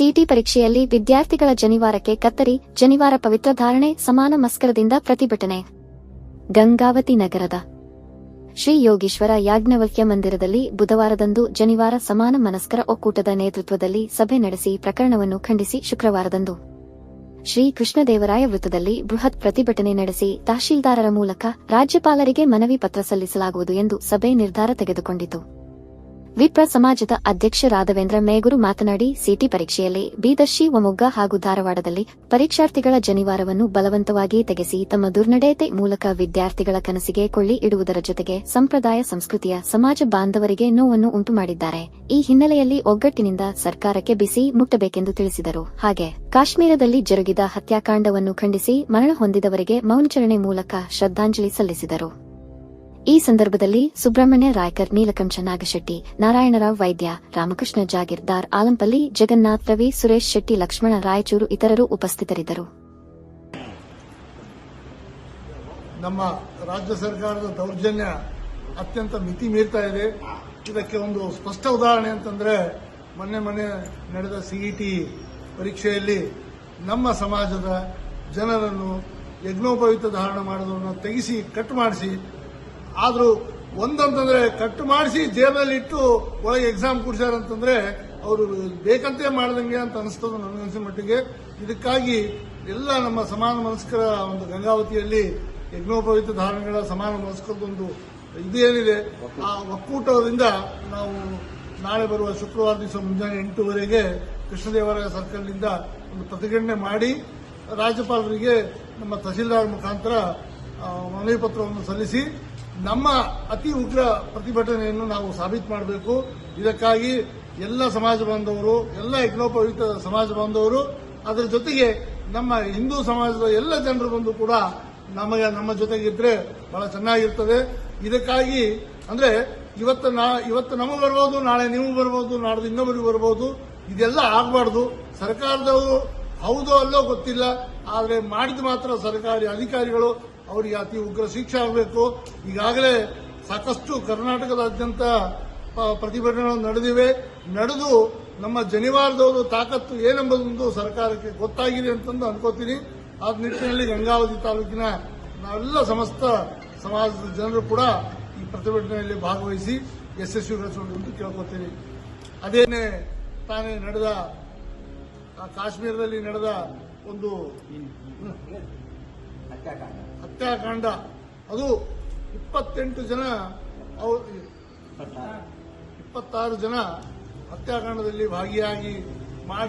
City ಪರೀಕ್ಷೆಯಲ್ಲಿ ವಿದ್ಯಾರ್ಥಿಗಳ ಜನಿವಾರಕ್ಕೆ ಕತ್ತರಿ, ಜನಿವಾರ ಪವಿತ್ರ ಧಾರಣೆ, ಸಮಾನ ಮಸ್ಕರದಿಂದ ಪ್ರತಿಭಟನೆ. ಗಂಗಾವತಿ ನಗರದ ಶ್ರೀ ಯೋಗೀಶ್ವರ ಯಾಜ್ಞವಲ್ಕ್ಯ ಮಂದಿರದಲ್ಲಿ ಬುಧವಾರದಂದು ಜನಿವಾರ ಸಮಾನ ಮನಸ್ಕರ ಒಕ್ಕೂಟದ ನೇತೃತ್ವದಲ್ಲಿ ಸಭೆ ನಡೆಸಿ ಪ್ರಕರಣವನ್ನು ಖಂಡಿಸಿ ಶುಕ್ರವಾರದಂದು ಶ್ರೀ ಕೃಷ್ಣದೇವರಾಯ ವೃತ್ತದಲ್ಲಿ ಬೃಹತ್ ಪ್ರತಿಭಟನೆ ನಡೆಸಿ ತಹಶೀಲ್ದಾರರ ಮೂಲಕ ರಾಜ್ಯಪಾಲರಿಗೆ ಮನವಿ ಪತ್ರ ಸಲ್ಲಿಸಲಾಗುವುದು ಎಂದು ಸಭೆ ನಿರ್ಧಾರ ತೆಗೆದುಕೊಂಡಿತು. ವಿಪ್ರ ಸಮಾಜದ ಅಧ್ಯಕ್ಷ ರಾಘವೇಂದ್ರ ಮೇಗುರು ಮಾತನಾಡಿ, ಸಿಟಿ ಪರೀಕ್ಷೆಯಲ್ಲಿ ಬೀದರ್ಶಿ ಒಮೊಗ್ಗ ಹಾಗೂ ಧಾರವಾಡದಲ್ಲಿ ಪರೀಕ್ಷಾರ್ಥಿಗಳ ಜನಿವಾರವನ್ನು ಬಲವಂತವಾಗಿ ತೆಗೆಸಿ ತಮ್ಮ ದುರ್ನಡೆಯತೆ ಮೂಲಕ ವಿದ್ಯಾರ್ಥಿಗಳ ಕನಸಿಗೆ ಕೊಳ್ಳಿ ಇಡುವುದರ ಜೊತೆಗೆ ಸಂಪ್ರದಾಯ, ಸಂಸ್ಕೃತಿಯ, ಸಮಾಜ ಬಾಂಧವರಿಗೆ ನೋವನ್ನು ಉಂಟು ಮಾಡಿದ್ದಾರೆ ಈ ಹಿನ್ನೆಲೆಯಲ್ಲಿ ಒಗ್ಗಟ್ಟಿನಿಂದ ಸರ್ಕಾರಕ್ಕೆ ಬಿಸಿ ಮುಟ್ಟಬೇಕೆಂದು ತಿಳಿಸಿದರು. ಹಾಗೆ ಕಾಶ್ಮೀರದಲ್ಲಿ ಜರುಗಿದ ಹತ್ಯಾಕಾಂಡವನ್ನು ಖಂಡಿಸಿ ಮರಣ ಹೊಂದಿದವರಿಗೆ ಮೌನಚರಣೆ ಮೂಲಕ ಶ್ರದ್ಧಾಂಜಲಿ ಸಲ್ಲಿಸಿದರು. ಈ ಸಂದರ್ಭದಲ್ಲಿ ಸುಬ್ರಹ್ಮಣ್ಯ ರಾಯ್ಕರ್ ನೀಲಕಂಠ ನಾಗಶೆಟ್ಟಿ ನಾರಾಯಣರಾವ್ ವೈದ್ಯ, ರಾಮಕೃಷ್ಣ ಜಾಗೀರ್ದಾರ್, ಆಲಂಪಲ್ಲಿ ಜಗನ್ನಾಥ್ ರವಿ, ಸುರೇಶ್ ಶೆಟ್ಟಿ, ಲಕ್ಷ್ಮಣ ರಾಯಚೂರು ಇತರರು ಉಪಸ್ಥಿತರಿದ್ದರು. ನಮ್ಮ ರಾಜ್ಯ ಸರ್ಕಾರದ ದೌರ್ಜನ್ಯ ಅತ್ಯಂತ ಮಿತಿ ಮೀರ್ತಾ ಇದೆ. ಇದಕ್ಕೆ ಒಂದು ಸ್ಪಷ್ಟ ಉದಾಹರಣೆ ಅಂತಂದ್ರೆ, ಮೊನ್ನೆ ಮೊನ್ನೆ ನಡೆದ ಸಿಇಟಿ ಪರೀಕ್ಷೆಯಲ್ಲಿ ನಮ್ಮ ಸಮಾಜದ ಜನರನ್ನು ಯಜ್ಞೋಪಯುಕ್ತ ಧಾರಣ ಮಾಡೋದನ್ನು ತೆಗೆಸಿ, ಕಟ್ ಮಾಡಿಸಿ ಆದರೂ ಒಂದಂತಂದ್ರೆ ಕಟ್ ಮಾಡಿಸಿ ಜೇಬಲ್ಲಿ ಇಟ್ಟು ಒಳಗೆ ಎಕ್ಸಾಮ್ ಕೊಡ್ಸ್ಯಾರಂತಂದ್ರೆ ಅವರು ಬೇಕಂತೆ ಮಾಡ್ದಂಗೆ ಅಂತ ಅನಿಸ್ತದೆ ನನಗನ್ಸಿದ ಮಟ್ಟಿಗೆ. ಇದಕ್ಕಾಗಿ ಎಲ್ಲ ನಮ್ಮ ಸಮಾನ ಮನಸ್ಕರ ಒಂದು ಗಂಗಾವತಿಯಲ್ಲಿ ಯಜ್ಞೋಪವಿತ ಧಾರಣೆಗಳ ಸಮಾನ ಮನಸ್ಕರದೊಂದು ಇದೇನಿದೆ ಆ ಒಕ್ಕೂಟದಿಂದ ನಾವು ನಾಳೆ ಬರುವ ಶುಕ್ರವಾರ ದಿವಸ ಮುಂಜಾನೆ ಎಂಟೂವರೆಗೆ ಕೃಷ್ಣದೇವರಾಯ ಸರ್ಕಲ್ನಿಂದ ಒಂದು ಪ್ರತಿಭಟನೆ ಮಾಡಿ ರಾಜ್ಯಪಾಲರಿಗೆ ನಮ್ಮ ತಹಸೀಲ್ದಾರ್ ಮುಖಾಂತರ ಮನವಿ ಪತ್ರವನ್ನು ಸಲ್ಲಿಸಿ ನಮ್ಮ ಅತಿ ಉಗ್ರ ಪ್ರತಿಭಟನೆಯನ್ನು ನಾವು ಸಾಬೀತು ಮಾಡಬೇಕು. ಇದಕ್ಕಾಗಿ ಎಲ್ಲ ಸಮಾಜ ಬಾಂಧವರು, ಎಲ್ಲ ಯಜ್ಞೋಪಯುಕ್ತ ಸಮಾಜ ಬಾಂಧವರು, ಅದರ ಜೊತೆಗೆ ನಮ್ಮ ಹಿಂದೂ ಸಮಾಜದ ಎಲ್ಲ ಜನರು ಬಂದು ಕೂಡ ನಮಗೆ, ನಮ್ಮ ಜೊತೆಗಿದ್ರೆ ಬಹಳ ಚೆನ್ನಾಗಿರ್ತದೆ. ಇದಕ್ಕಾಗಿ ಅಂದ್ರೆ ಇವತ್ತು ನಾ, ಇವತ್ತು ನಮಗೆ ಬರ್ಬೋದು, ನಾಳೆ ನೀವು ಬರ್ಬೋದು, ನಾಡ್ದು ಇನ್ನೊಬ್ಬರಿಗೆ ಬರ್ಬೋದು, ಇದೆಲ್ಲ ಆಗಬಾರ್ದು. ಸರ್ಕಾರದವರು ಹೌದೋ ಅಲ್ಲೋ ಗೊತ್ತಿಲ್ಲ, ಆದರೆ ಮಾಡಿದ ಮಾತ್ರ ಸರ್ಕಾರಿ ಅಧಿಕಾರಿಗಳು ಅವರಿಗೆ ಅತಿ ಉಗ್ರ ಶಿಕ್ಷೆ ಆಗಬೇಕು. ಈಗಾಗಲೇ ಸಾಕಷ್ಟು ಕರ್ನಾಟಕದಾದ್ಯಂತ ಪ್ರತಿಭಟನೆಗಳು ನಡೆದಿವೆ. ನಡೆದು ನಮ್ಮ ಜನಿವಾರದವರು ತಾಕತ್ತು ಏನೆಂಬುದೊಂದು ಸರ್ಕಾರಕ್ಕೆ ಗೊತ್ತಾಗಿದೆ ಅಂತಂದು ಅನ್ಕೋತೀನಿ. ಆ ನಿಟ್ಟಿನಲ್ಲಿ ಗಂಗಾವತಿ ತಾಲೂಕಿನ ನಾವೆಲ್ಲ ಸಮಸ್ತ ಸಮಾಜದ ಜನರು ಕೂಡ ಈ ಪ್ರತಿಭಟನೆಯಲ್ಲಿ ಭಾಗವಹಿಸಿ ಯಶಸ್ವಿಗೊಳಿಸೋಣ ಅಂತ ಕೇಳ್ಕೊತೀನಿ ಅದೇನೇ ತಾನೇ ನಡೆದ ಕಾಶ್ಮೀರದಲ್ಲಿ ನಡೆದ ಒಂದು ಹತ್ಯಾಕಾಂಡ ಅದು ಇಪ್ಪತ್ತೆಂಟು ಜನ ಅವರು ಇಪ್ಪತ್ತಾರು ಜನ ಹತ್ಯಾಕಾಂಡದಲ್ಲಿ ಭಾಗಿಯಾಗಿ